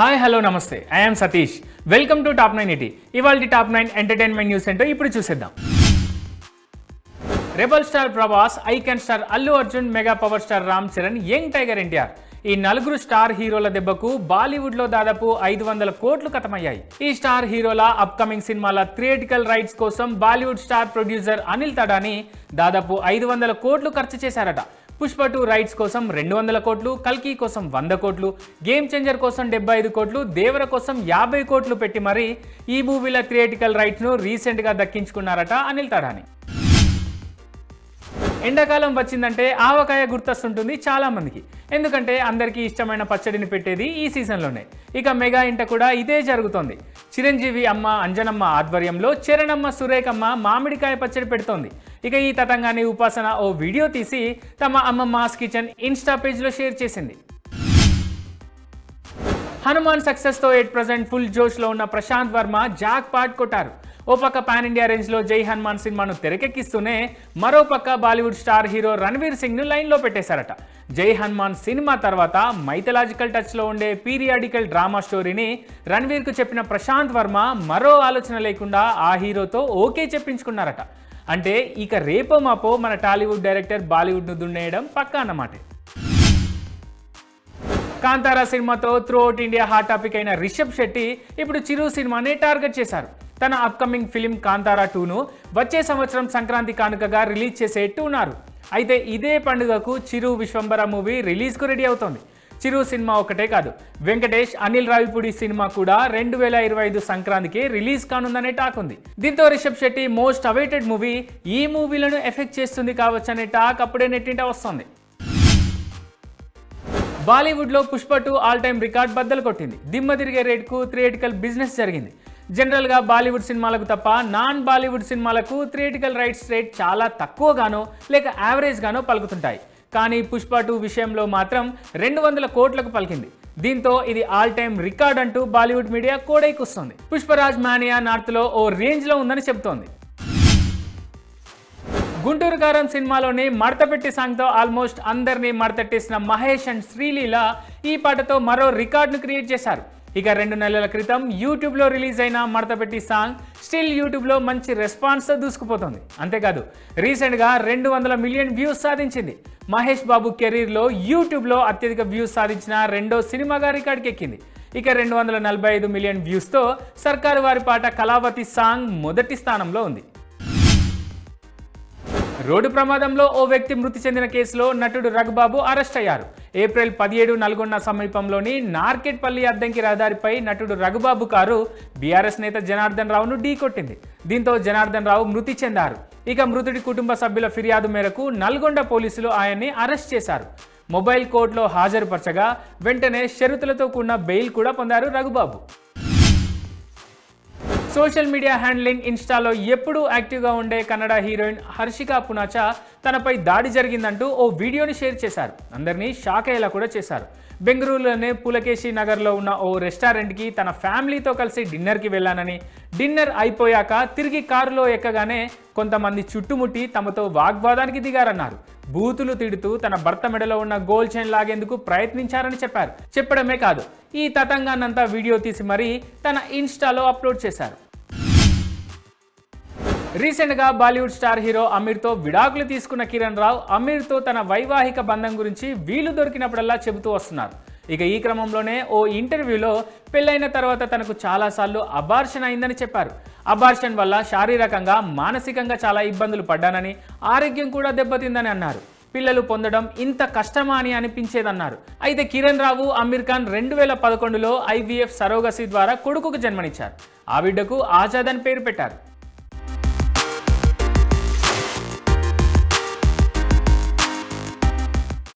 Hi hello నమస్తే. I'm Satish. Welcome to top nine ET ఇవాళ top nine entertainment news ఏంటో ఇప్పుడు చూసేద్దాం. Rebel star Prabhas icon star Allu Arjun mega power star Ram Charan young tiger NTR. ఈ నలుగురు star హీరోల దెబ్బకు బాలీవుడ్లో దాదాపు ఐదు వందల కోట్లు కథమయ్యాయి. ఈ స్టార్ హీరోల అప్కమింగ్ సినిమాల థియేటికల్ రైట్స్ కోసం Bollywood star producer Anil Tadani దాదాపు ఐదు వందల కోట్లు ఖర్చు చేశారట. పుష్ప టూ రైట్స్ కోసం రెండు వందల కోట్లు కల్కి కోసం వంద కోట్లు గేమ్ చేంజర్ కోసం డెబ్బై ఐదు కోట్లు దేవర కోసం యాభై కోట్లు పెట్టి మరీ ఈ మూవీల థియేటికల్ రైట్స్ను రీసెంట్గా దక్కించుకున్నారట అనిల్ తడాని. ఎండాకాలం వచ్చిందంటే ఆవకాయ గుర్తొస్తుంటుంది చాలా మందికి ఎందుకంటే అందరికీ ఇష్టమైన పచ్చడిని పెట్టేది ఈ సీజన్లోనే. ఇక మెగా ఇంట కూడా ఇదే జరుగుతోంది. చిరంజీవి అమ్మ అంజనమ్మ ఆధ్వర్యంలో చరణమ్మ సురేఖమ్మ మామిడికాయ పచ్చడి పెడుతోంది. ఇక ఈ తతంగాన్ని ఉపాసన ఓ వీడియో తీసి తమ అమ్మ మాస్ కిచెన్ ఇన్స్టా పేజ్లో షేర్ చేసింది. హనుమాన్ సక్సెస్తో ఎట్ ప్రజెంట్ ఫుల్ జోష్లో ఉన్న ప్రశాంత్ వర్మ జాక్ పాట్ కొట్టారు. ఓ పక్క పాన్ ఇండియా రేంజ్లో జై హనుమాన్ సినిమాను తెరకెక్కిస్తూనే మరో పక్క బాలీవుడ్ స్టార్ హీరో రణవీర్ సింగ్ను లైన్లో పెట్టేశారట. జై హనుమాన్ సినిమా తర్వాత మైథలాజికల్ టచ్లో ఉండే పీరియాడికల్ డ్రామా స్టోరీని రణవీర్కు చెప్పిన ప్రశాంత్ వర్మ మరో ఆలోచన లేకుండా ఆ హీరోతో ఓకే చెప్పించుకున్నారట. అంటే ఇక రేపో మాపో మన టాలీవుడ్ డైరెక్టర్ బాలీవుడ్ను దున్నేయడం పక్కా అన్నమాట. కాంతారా సినిమాతో త్రూఅవుట్ ఇండియా హాట్ టాపిక్ అయిన రిషబ్ శెట్టి ఇప్పుడు చిరు సినిమాని టార్గెట్ చేశారు. తన అప్కమింగ్ ఫిలిం కాంతారా టూను వచ్చే సంవత్సరం సంక్రాంతి కానుకగా రిలీజ్ చేసేట్టు ఉన్నారు అయితే ఇదే పండుగకు చిరు విశ్వంబర మూవీ రిలీజ్కు రెడీ అవుతోంది. చిరు సినిమా ఒకటే కాదు. వెంకటేష్ అనిల్ రావిపూడి సినిమా కూడా రెండు వేల ఇరవై ఐదు సంక్రాంతికి రిలీజ్ కానుందనే టాక్ ఉంది. దీంతో Rishab Shetty most awaited movie ఈ మూవీలను ఎఫెక్ట్ చేస్తుంది కావచ్చనే టాక్ అప్పుడే నెట్టింట వస్తుంది. బాలీవుడ్లో Pushpa two all time record బద్దలు కొట్టింది. దిమ్మ తిరిగే రేట్కు థియేటికల్ బిజినెస్ జరిగింది. జనరల్గా బాలీవుడ్ సినిమాలకు తప్ప నాన్ బాలీవుడ్ సినిమాలకు థియేటికల్ రైట్స్ రేట్ చాలా తక్కువగానో లేక యావరేజ్గానో పలుకుతుంటాయి. కానీ పుష్ప టూ విషయంలో మాత్రం రెండు వందల కోట్లకు పలికింది. దీంతో ఇది ఆల్ టైమ్ రికార్డ్ అంటూ బాలీవుడ్ మీడియా కోడైకొస్తుంది పుష్పరాజ్ మానియా నార్త్లో ఓ రేంజ్లో ఉందని చెబుతోంది. గుంటూరు కారం సినిమాలోని మడతపెట్టి సాంగ్తో ఆల్మోస్ట్ అందరినీ మడతట్టేసిన మహేష్ అండ్ శ్రీలీల ఈ పాటతో మరో రికార్డును క్రియేట్ చేశారు. ఇక రెండు నెలల క్రితం యూట్యూబ్లో రిలీజ్ అయిన మడతపెట్టి సాంగ్ స్టిల్ యూట్యూబ్లో మంచి రెస్పాన్స్తో దూసుకుపోతుంది. అంతేకాదు రీసెంట్గా రెండు వందల మిలియన్ వ్యూస్ సాధించింది. మహేష్ బాబు కెరీర్లో యూట్యూబ్లో అత్యధిక వ్యూస్ సాధించిన రెండో సినిమాగా రికార్డుకి ఎక్కింది ఇక రెండు వందల నలభై ఐదు మిలియన్ వ్యూస్తో సర్కారు వారి పాట కళావతి సాంగ్ మొదటి స్థానంలో ఉంది. రోడ్డు ప్రమాదంలో ఓ వ్యక్తి మృతి చెందిన కేసులో నటుడు రఘుబాబు అరెస్ట్ అయ్యారు. ఏప్రిల్ పదిహేడు నల్గొండ సమీపంలోని నార్కెట్పల్లి అద్దంకి రహదారిపై నటుడు రఘుబాబు కారు బీఆర్ఎస్ నేత జనార్దన్ రావును ఢీకొట్టింది దీంతో జనార్దన్ రావు మృతి చెందారు. ఇక మృతుడి కుటుంబ సభ్యుల ఫిర్యాదు మేరకు నల్గొండ పోలీసులు ఆయన్ని అరెస్ట్ చేశారు. మొబైల్ కోర్టులో హాజరుపరచగా వెంటనే షరతులతో కూడిన బెయిల్ కూడా పొందారు రఘుబాబు. సోషల్ మీడియా హ్యాండ్లింగ్ ఇన్స్టాలో ఎప్పుడూ యాక్టివ్గా ఉండే కన్నడ హీరోయిన్ హర్షిక పునాచా తనపై దాడి జరిగిందంటూ ఓ వీడియోని షేర్ చేశారు. అందరినీ షాక్ అయ్యేలా కూడా చేశారు. బెంగళూరులోనే పులకేశి నగర్లో ఉన్న ఓ రెస్టారెంట్కి తన ఫ్యామిలీతో కలిసి డిన్నర్కి వెళ్ళానని డిన్నర్ అయిపోయాక తిరిగి కారులో ఎక్కగానే కొంతమంది చుట్టుముట్టి తమతో వాగ్వాదానికి దిగారన్నారు. బూతులు తిడుతూ తన భర్త మెడలో ఉన్న గోల్డ్ చైన్ లాగేందుకు ప్రయత్నించారని చెప్పారు. చెప్పడమే కాదు ఈ తతంగాన్నంతా వీడియో తీసి మరీ తన ఇన్స్టాలో అప్లోడ్ చేశారు. రీసెంట్గా బాలీవుడ్ స్టార్ హీరో అమీర్తో విడాకులు తీసుకున్న కిరణ్ రావు అమీర్తో తన వైవాహిక బంధం గురించి వీలు దొరికినప్పుడల్లా చెబుతూ వస్తున్నారు. ఇక ఈ క్రమంలోనే ఓ ఇంటర్వ్యూలో పెళ్ళైన తర్వాత తనకు చాలాసార్లు అబార్షన్ అయిందని చెప్పారు. అబార్షన్ వల్ల శారీరకంగా మానసికంగా చాలా ఇబ్బందులు పడ్డానని ఆరోగ్యం కూడా దెబ్బతిందని అన్నారు. పిల్లలు పొందడం ఇంత కష్టమా అని అనిపించేదన్నారు. అయితే కిరణ్ రావు అమీర్ ఖాన్ రెండు వేల పదకొండులో ఐవీఎఫ్ సరోగసి ద్వారా కొడుకుకు జన్మనిచ్చారు. ఆ బిడ్డకు ఆజాద్ అని పేరు పెట్టారు.